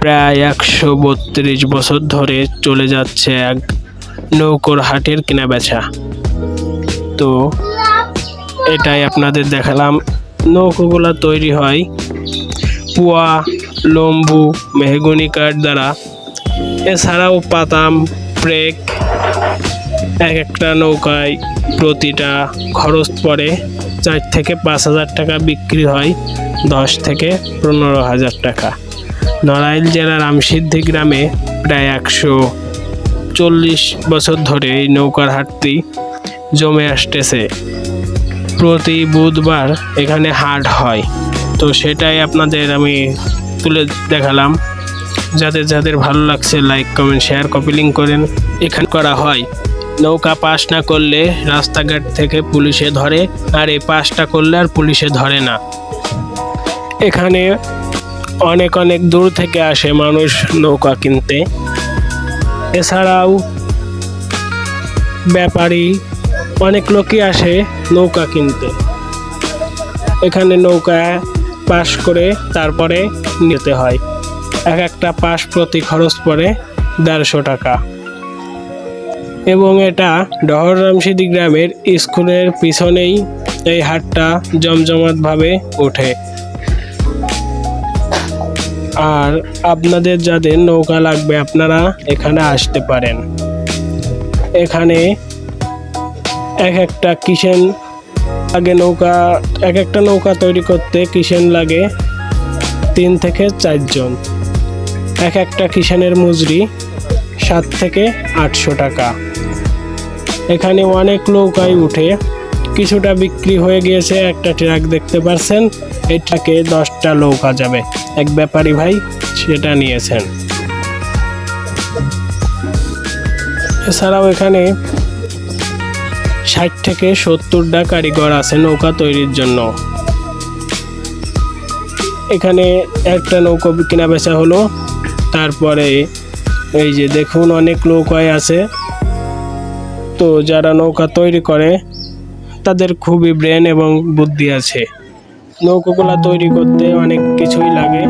প্রায় একশো বত্রিশ বছর ধরে চলে যাচ্ছে এক নৌকোর হাটের কেনা বেচা তো এটাই আপনাদের দেখালাম। নৌকোগুলা তৈরি হয় পুয়া লম্বু মেহগুনি কাঠ দ্বারা। এছাড়াও পাতাম ব্রেক এক একটা নৌকায় প্রতিটা খরচ পড়ে। চার থেকে পাঁচ হাজার টাকা বিক্রি হয়, দশ থেকে পনেরো হাজার টাকা। নড়াইল জেলার রামসিদ্ধি গ্রামে প্রায় একশো চল্লিশ বছর ধরে এই নৌকার হাটটি জমে আসতেছে। প্রতি বুধবার এখানে হাট হয়। তো সেটাই আপনাদের আমি তুলে দেখালাম। যাদের যাদের ভালো লাগছে like comment share copy link করেন। এখানে করা হয়। নৌকা পাস না করলে রাস্তাঘাট থেকে পুলিশে ধরে, আর এই পাসটা করলে আর পুলিশে ধরে না। এখানে অনেক অনেক দূর থেকে আসে মানুষ নৌকা কিনতে। এছাড়াও ব্যাপারী অনেক লোকই আসে নৌকা কিনতে। এখানে নৌকা পাশ করে তারপরে নিতে হয়। এক একটা পাশ প্রতি খরচ পড়ে দেড়শো টাকা। এবং এটা ডহররামসিদি গ্রামের স্কুলের পিছনেই এই হাটটা জমজমাটভাবে ওঠে। আর আপনাদের যাদের নৌকা লাগবে, আপনারা এখানে আসতে পারেন। এখানে এক একটা কিষেন আগে নৌকা, এক একটা নৌকা তৈরি করতে কিষেন লাগে তিন থেকে চারজন এক একটা কিষানের মজুরি সাত থেকে আটশো টাকা। এখানে অনেক নৌকাই উঠে কিছুটা বিক্রি হয়ে গিয়েছে। একটা ট্রাক দেখতে পারছেন, এই ট্রাকে দশটা নৌকা যাবে। এক ব্যাপারী ভাই সেটা নিয়েছেন। এছাড়াও এখানে ষাট থেকে সত্তরটা কারিগর আছে নৌকা তৈরির জন্য। এখানে একটা নৌকা কেনা বেচা হলো, তারপরে এই যে দেখুন অনেক নৌকায় আছে। তো যারা নৌকা তৈরি করে, তাদের খুবই ব্রেন এবং বুদ্ধি আছে। নৌকাগুলা তৈরি করতে অনেক কিছুই লাগে।